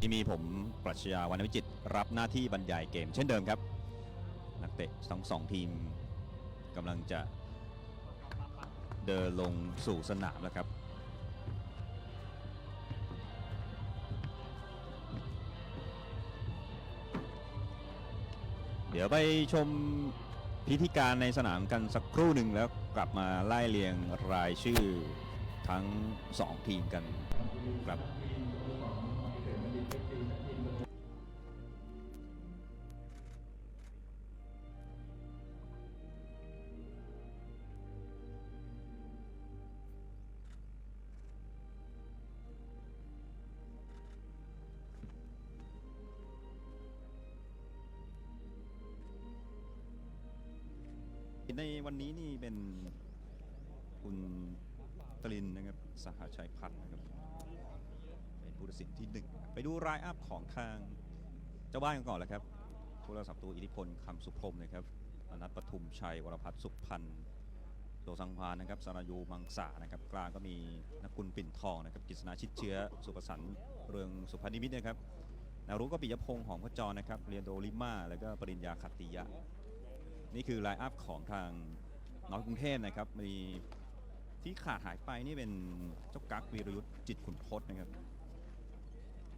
ที่มีผมปรัชญาวรรณวิจิตรรับหน้าที่บรรยายเกมเช่นเดิมครับ นักเตะทั้งสองทีมกำลังจะเดินลงสู่สนามแล้วครับเดี๋ยวไปชมพิธีการในสนามกันสักครู่หนึ่งแล้วกลับมาไล่เรียงรายชื่อทั้ง 2 ทีมกันครับ ในวันนี้นี่เป็นคุณตรินนะครับสหชัยพัฒน์นะครับเป็นผู้ตัดสินที่หนึ่งไปดูรายอัพของทางเจ้าบ้านกันก่อนเลยครับผู้รักษาประตูอิทธิพลคำสุพรมนะครับอนัทปทุมชัยวรพัฒน์สุพันธ์โดสังพานนะครับสารยูมังสานะครับกลางก็มีนักกุลปิ่นทองนะครับกฤษณาชิดเชื้อ สุประสันต์เรืองสุพนิมิตนะครับแนวรุกก็ปิยพงษ์หอมพจรนะครับเรียนโดลิมาแล้วก็ปริญญาขัตติยะ นี่คือไลน์อัพของทางน้อยกรุงเทพนะครับ มีที่ขาดหายไปนี่เป็นเจ้ากั๊กวีรยุทธ์จิตขุนทศนะครับ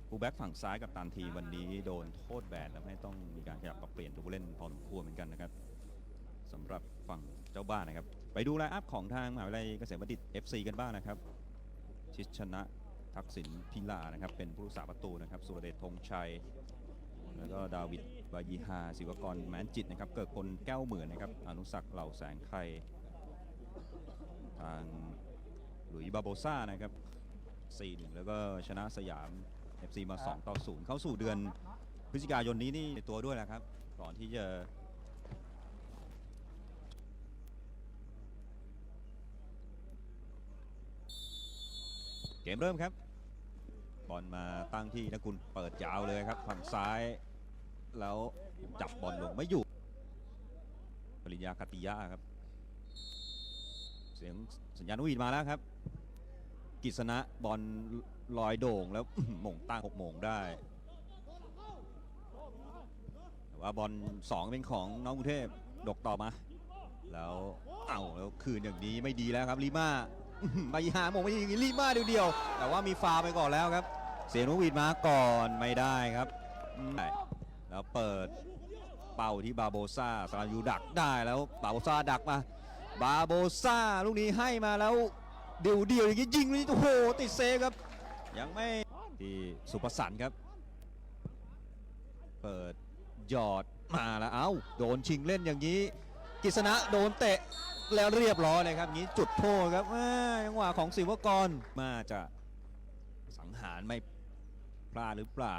ผู้แบ็กฝั่งซ้ายกับตันทีวันนี้โดนโทษแบนแล้วไม่ต้องมีการขยับปรับเปลี่ยนตัวผู้เล่นพอสมควรเหมือนกันนะครับสำหรับฝั่งเจ้าบ้านนะครับ ไปดูไลน์อัพของทางมหาวิทยาลัยเกษตรบัณฑิต FC กันบ้างนะครับ ชิดชนะทักษิณพิลานะครับ เป็นผู้รักษาประตูนะครับ สุรเดชธงชัย แล้วก็ดาวิดบายีฮาศิวกรแมนจิตนะครับ เกิดพลแก้วเหมือนนะครับ อนุสักเหล่าแสงไทยทางหลุยส์บาโบซ่านะครับ4-1แล้วก็ชนะสยาม FC มา 2 ต่อ 0 เข้าสู่เดือนพฤศจิกายนนี้นี่ในตัวด้วยแล้วครับ ก่อนที่จะเกมเริ่มครับ บอลมาตั้งที่นกุลเปิดยาวเลยครับฝั่งซ้าย แล้วจับบอลลงไม่อยู่ ปริญญาคติยะครับ เสียงสัญญาณนกหวีดมาแล้วครับ กิษณะบอลลอยโด่งแล้วหม่งตั้งหกโมงได้แต่ว่าบอลสองเป็นของน้องกรุงเทพดกต่อมา แล้วเอ้าแล้วคืนอย่างนี้ไม่ดีแล้วครับลีมาไปหาโมงไม่ดีอย่างนี้ลีมาเดียวๆแต่ว่ามีฟาวไปก่อนแล้วครับ เสียงนกหวีดมาก่อนไม่ได้ครับ แล้วเปิดเป่าที่บาโบซ่าสรายูดักได้แล้วบาโบซ่าดักมา บาโบซ่าลูกนี้ให้มาแล้วเดี่ยวเดียวอย่างนี้ยิงเลยโอ้โหติดเซฟครับ ยังไม่ที่สุภสันครับ เปิดหยอดมาแล้วเอ้าโดนชิงเล่นอย่างนี้กฤษณะโดนเตะแล้วเรียบร้อยเลยครับงนี้จุดโทษครับจังหวะของศิวกรมาจะสังหารไม่พลาดหรือเปล่า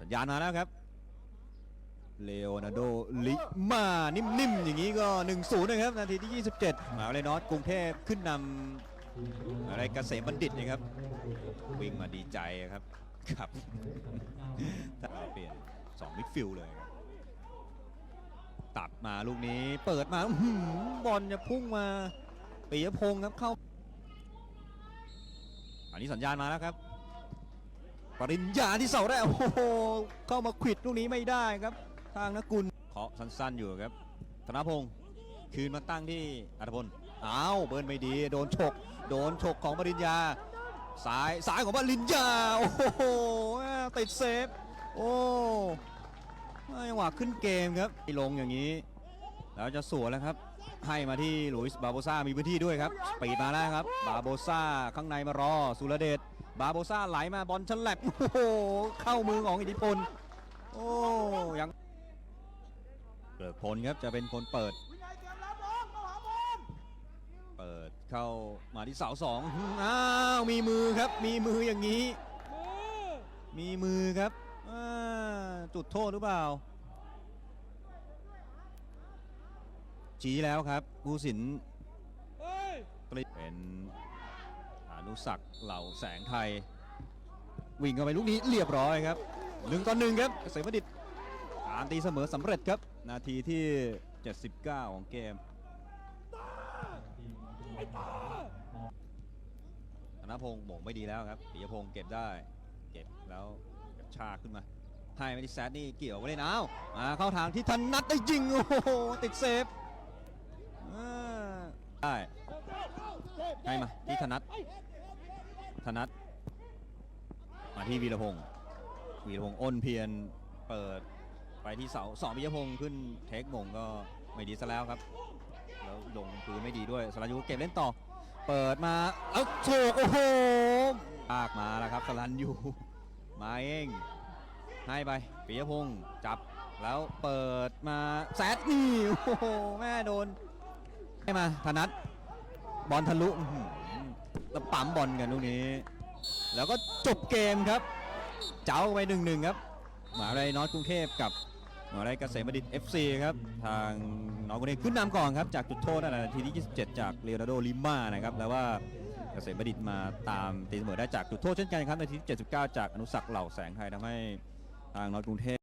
สัญสัญญาณมาแล้วครับเลโอนาร์โดลิมานิ่มๆ อย่างนี้ก็ 1-0 นะครับ นาทีที่ 27มหาวิทยาลัยนอตกรุงเทพขึ้นนำอะไรเกษมบัณฑิตนะครับ วิ่งมาดีใจครับครับแต่เปลี่ยน 2 มิดฟิลด์เลยครับตัดมาลูกนี้เปิดมาอื้อหือบอลจะพุ่งมาปียพงศ์ครับเข้า อันนี้สัญญาณมาแล้วครับ ปริญญาที่เสาได้โอ้โหเข้ามาขิดลูกนี้ไม่ได้ครับ ทางนักกุลเคาะสั้นๆอยู่ครับธนพงศ์คืนมาตั้งที่อัธพลอ้าวเบิร์นไม่ดีโดนฉกโดนฉกของปริญญาสายสายของปริญญาโอ้โหติดเซฟโอ้จังหวะขึ้นเกมครับลงอย่างนี้แล้วจะสวนแล้วครับให้มาที่หลุยส์บาโบซ่ามีพื้นที่ด้วยครับปีดมาแล้วครับบาโบซ่าข้างในมารอสุรเดช บาโบซ่าไหลมาบอลฉลับโอ้โหเข้ามือของอิทธิพล โอ้ยังเกิดผลครับจะเป็นคนเปิด วินัยเตรียมรับน้องมาหาบอลเปิดเข้ามาที่เสาสองอ้าวมีมือครับมีมืออย่างนี้มีมือครับอ่าจุดโทษหรือเปล่า ชี้แล้วครับผู้สินเฮ้ย เป็นอ นุสักดิ์เหล่าแสงไทย วิ่งเข้าไปลูกนี้เรียบร้อยครับหนึ่งต่อหนึ่งครับเกษมบัณฑิตการตีเสมอสำเร็จครับ นาทีที่ 79 ของเกมธนพงศ์หม่งไม่ดีแล้วครับปิยพงศ์เก็บได้ เก็บแล้วเกระชาขึ้นมาให้ไม่ได้แซดนี่เกี่ยวไว้เลยนะมาเข้าทางที่ธนัทได้ยิง โอ้โห ติดเซฟได้ ให้มาที่ธนัทธนัทมาที่วีรพงศ์วีรพงศ์อ้นเพียรเปิดไปที่เสาสองปิยพงศ์ขึ้นเทคมงก็ไม่ดีซะแล้วครับ แล้วลงคือไม่ดีด้วยสรัญยูเก็บเล่นต่อ เปิดมาเอาโฉกโอ้โหลากมาแล้วครับสรัญยูมาเองให้ไปปิยพงศ์จับแล้วเปิดมาแซดนี่โอ้โหแม่โดนให้มาธนัท บอลทะลุอื้อหือแล้วปั๊มบอลกันลูกนี้ แล้วก็จบเกมครับ เจ้าไปหนึ่งหนึ่งครับมหาวิทยาลัยนอร์ทกรุงเทพกับมหาวิทยาลัยเกษมบัณฑิต FC ครับ ทางน้อร์ทกรุงเทพขึ้นนำก่อนครับ จากจุดโทษนั่นนะนาทีที่ 27 จากเลโอนาร์โดลิม่านะครับแล้วว่าเกษมบัณฑิตมาตามตีเสมอได้จากจุดโทษเช่นกันครับนาทีที่79 จากอนุสักเหล่าแสงไทยทำให้ทางนอร์ทกรุงเทพ